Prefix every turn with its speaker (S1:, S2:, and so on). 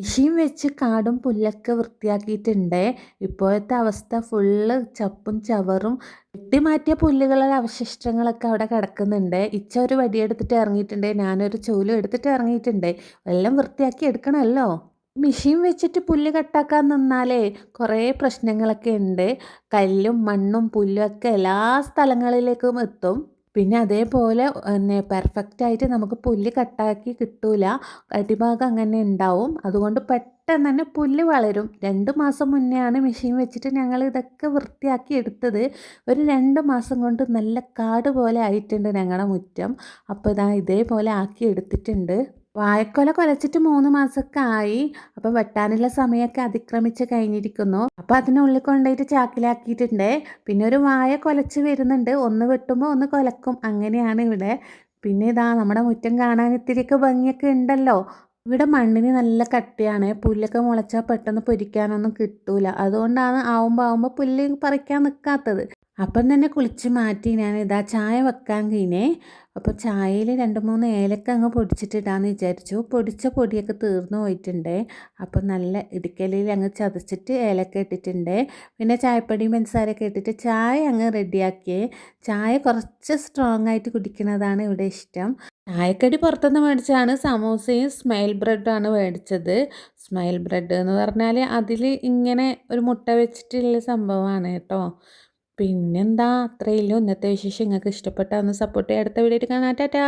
S1: Machine വെച്ച് കാടും പുല്ലൊക്കെ വൃത്തിയാക്കിയിട്ടുണ്ട്. ഇപ്പോഴത്തെ അവസ്ഥ ഫുള്ള് ചപ്പും ചവറും. വെട്ടിമാറ്റിയ പുല്ലുകളുടെ അവശിഷ്ടങ്ങളൊക്കെ അവിടെ കിടക്കുന്നുണ്ട്. ഇച്ച ഒരു വടിയെടുത്തിട്ട് ഇറങ്ങിയിട്ടുണ്ട്. ഞാനൊരു ചൂലും എടുത്തിട്ട് ഇറങ്ങിയിട്ടുണ്ട്. എല്ലാം വൃത്തിയാക്കി എടുക്കണമല്ലോ? മെഷീൻ വെച്ചിട്ട് പുല്ല് കട്ടാക്കാൻ നിന്നാലേ കുറേ പ്രശ്നങ്ങളൊക്കെ ഉണ്ട്. കല്ലും മണ്ണും പുല്ലും ഒക്കെ എല്ലാ സ്ഥലങ്ങളിലേക്കും എത്തും. പിന്നെ അതേപോലെ പിന്നെ പെർഫെക്റ്റ് ആയിട്ട് നമുക്ക് പുല്ല് കട്ടാക്കി കിട്ടൂല. അടിഭാഗം അങ്ങനെ ഉണ്ടാവും അതുകൊണ്ട് പെട്ടെന്ന് തന്നെ പുല്ല് വളരും. രണ്ട് മാസം മുന്നെയാണ് മെഷീൻ വെച്ചിട്ട് ഞങ്ങൾ ഇതൊക്കെ വൃത്തിയാക്കി എടുത്തത്. ഒരു രണ്ട് മാസം കൊണ്ട് നല്ല കാട് പോലെ ആയിട്ടുണ്ട് ഞങ്ങളുടെ മുറ്റം. അപ്പോൾ ഇതാ ഇതേപോലെ ആക്കി എടുത്തിട്ടുണ്ട്. വാഴക്കൊല കൊലച്ചിട്ട് മൂന്ന് മാസമൊക്കെ ആയി അപ്പോൾ വെട്ടാനുള്ള സമയമൊക്കെ അതിക്രമിച്ച് കഴിഞ്ഞിരിക്കുന്നു. അപ്പോൾ അതിനുള്ളിൽ കൊണ്ടുപോയിട്ട് ചാക്കിലാക്കിയിട്ടുണ്ട്. പിന്നെ ഒരു വാഴ കൊലച്ച് വരുന്നുണ്ട്. ഒന്ന് വെട്ടുമ്പോൾ ഒന്ന് കൊലക്കും. അങ്ങനെയാണ് ഇവിടെ. പിന്നെ ഇതാ നമ്മുടെ മുറ്റം കാണാൻ ഇത്തിരിയൊക്കെ ഭംഗിയൊക്കെ ഉണ്ടല്ലോ. ഇവിടെ മണ്ണിന് നല്ല കട്ടിയാണ്. പുല്ലൊക്കെ മുളച്ചാൽ പെട്ടെന്ന് പൊരിക്കാനൊന്നും കിട്ടൂല. അതുകൊണ്ടാണ് ആവുമ്പോൾ ആവുമ്പോൾ പുല്ല് പറിക്കാൻ നിൽക്കാത്തത് അപ്പം തന്നെ കുളിച്ച് മാറ്റി ഞാൻ ഇതാ ചായ വെക്കാൻ കഴിഞ്ഞേ. അപ്പോൾ ചായയിൽ രണ്ട് മൂന്ന് ഏലക്ക അങ്ങ് പൊടിച്ചിട്ടിടാന്ന് വിചാരിച്ചു. പൊടിച്ച പൊടിയൊക്കെ തീർന്നു പോയിട്ടുണ്ട്. അപ്പോൾ നല്ല ഇടുക്കലിൽ അങ്ങ് ചതച്ചിട്ട് ഏലക്ക ഇട്ടിട്ടുണ്ട്. പിന്നെ ചായപ്പൊടിയും പഞ്ചസാരയൊക്കെ ഇട്ടിട്ട് ചായ അങ്ങ് റെഡിയാക്കിയേ ചായ കുറച്ച് സ്ട്രോങ് ആയിട്ട് കുടിക്കുന്നതാണ് ഇവിടെ ഇഷ്ടം. ചായക്കടി പുറത്തുനിന്ന് മേടിച്ചാണ് സമൂസയും സ്മൈൽ ബ്രെഡാണ് മേടിച്ചത്. സ്മൈൽ ബ്രെഡ് എന്ന് പറഞ്ഞാൽ അതിൽ ഇങ്ങനെ ഒരു മുട്ട വെച്ചിട്ടുള്ള സംഭവമാണ് കേട്ടോ. പിന്നെന്താ? അത്രയല്ലോ ഇന്നത്തെ വിശേഷം. നിങ്ങൾക്ക് ഇഷ്ടപ്പെട്ടാൽ ഒന്ന് സപ്പോർട്ട് ചെയ്യാം. അടുത്ത വീഡിയോ കാണാം. ടാറ്റാ!